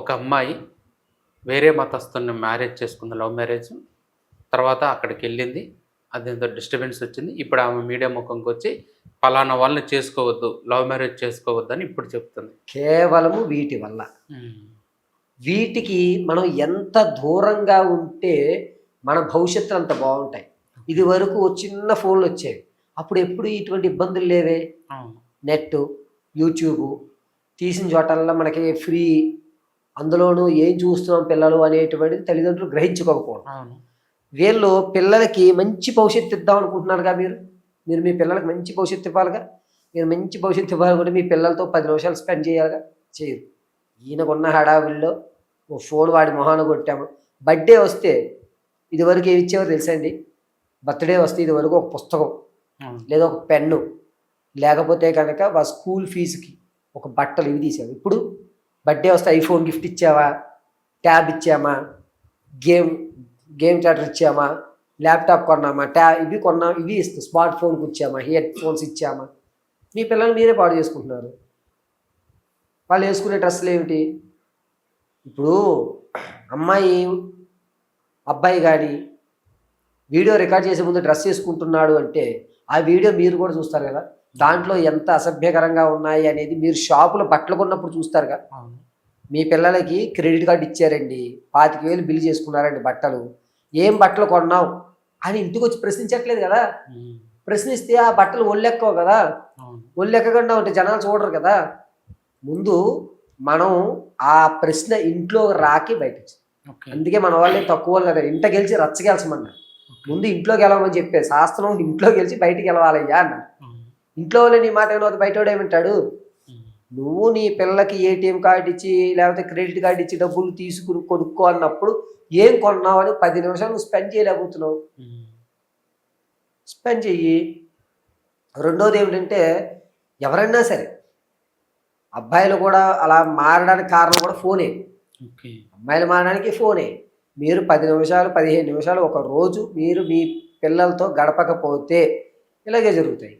ఒక అమ్మాయి వేరే మతస్థుని మ్యారేజ్ చేసుకుంది లవ్ మ్యారేజ్. తర్వాత అక్కడికి వెళ్ళింది. అదేంతో డిస్టర్బెన్స్ వచ్చింది. ఇప్పుడు ఆమె మీడియా ముఖంకి వచ్చి పలానా వాళ్ళని చేసుకోవద్దు లవ్ మ్యారేజ్ చేసుకోవద్దు అని ఇప్పుడు చెప్తుంది. కేవలము వీటి వల్ల. వీటికి మనం ఎంత దూరంగా ఉంటే మన భవిష్యత్తులు అంత బాగుంటాయి. ఇది వరకు చిన్న ఫోన్లు వచ్చేవి. అప్పుడు ఎప్పుడు ఇటువంటి ఇబ్బందులు లేవే? నెట్ యూట్యూబ్ తీసిన చోటల్లా మనకి ఫ్రీ అందులోనూ ఏం చూస్తున్నాం పిల్లలు అనేటువంటిది తల్లిదండ్రులు గ్రహించుకోకపోవడం. వీళ్ళు పిల్లలకి మంచి భవిష్యత్తు ఇద్దాం అనుకుంటున్నారుగా మీరు? మీరు మీ పిల్లలకి మంచి భవిష్యత్తు ఇవ్వాలిగా? మీరు మంచి భవిష్యత్తు ఇవ్వాలనుకుంటే మీ పిల్లలతో పది నిమిషాలు స్పెండ్ చేయాలిగా? చేయరు. ఈయనకున్న హడావిల్లో ఓ ఫోన్ వాడి మొహాన కొట్టాము. బర్త్డే వస్తే ఇదివరకు ఏమి ఇచ్చేవారు తెలుసా అండి? బర్త్డే వస్తే ఇదివరకు ఒక పుస్తకం లేదా ఒక పెన్ను లేకపోతే కనుక వా స్కూల్ ఫీజుకి ఒక బట్టలు ఇవి తీసావు ఇప్పుడు బర్త్డే వస్తే ఐఫోన్ గిఫ్ట్ ఇచ్చావా? ట్యాబ్ ఇచ్చామా? గేమ్ గేమ్ థియేటర్ ఇచ్చామా? ల్యాప్టాప్ కొన్నామా? ట్యా ఇవి కొన్నా ఇవి ఇస్తాం స్మార్ట్ ఫోన్కి ఇచ్చామా? Head phones ఇచ్చామా? మీ పిల్లలు మీరే పాడు చేసుకుంటున్నారు. వాళ్ళు వేసుకునే డ్రెస్సులు ఏమిటి? ఇప్పుడు అమ్మాయి అబ్బాయి కానీ వీడియో రికార్డ్ చేసే ముందు డ్రెస్ వేసుకుంటున్నాడు అంటే ఆ వీడియో మీరు కూడా చూస్తారు కదా? దాంట్లో ఎంత అసభ్యకరంగా ఉన్నాయి అనేది మీరు షాపులో బట్టలు కొన్నప్పుడు చూస్తారుగా మీ పిల్లలకి క్రెడిట్ కార్డు ఇచ్చారండి పాతిక వేలు బిల్ చేసుకున్నారండి బట్టలు. ఏం బట్టలు కొన్నావు అని ఇంటికి వచ్చి ప్రశ్నించట్లేదు కదా. ప్రశ్నిస్తే ఆ బట్టలు ఒళ్ళెక్కవు కదా. ఒళ్ళెక్కకుండా ఉంటే జనాలు చూడరు కదా. ముందు మనం ఆ ప్రశ్న ఇంట్లో రాకి బయట అందుకే మన వాళ్ళే తక్కువ కదా. ఇంట గెలిచి రచ్చ గెలిచమన్నారు. ముందు ఇంట్లో గెలవమని చెప్పే శాస్త్రం ఇంట్లో గెలిచి బయటికి గెలవాలయ్యా అన్నారు. ఇంట్లో వాళ్ళే నీ మాట ఏమో బయట ఏమంటాడు. నువ్వు నీ పిల్లకి ఏటీఎం కార్డు ఇచ్చి లేకపోతే క్రెడిట్ కార్డు ఇచ్చి డబ్బులు తీసుకుని కొనుక్కో అన్నప్పుడు ఏం కొన్నావు అని పది నిమిషాలు నువ్వు స్పెండ్ చేయలేకపోతున్నావు. స్పెండ్ చెయ్యి. రెండోది ఏమిటంటే ఎవరైనా సరే అబ్బాయిలు కూడా అలా మారడానికి కారణం కూడా ఫోనే. అమ్మాయిలు మారడానికి ఫోనే. మీరు పది నిమిషాలు పదిహేను నిమిషాలు ఒక రోజు మీరు మీ పిల్లలతో గడపకపోతే ఇలాగే జరుగుతాయి.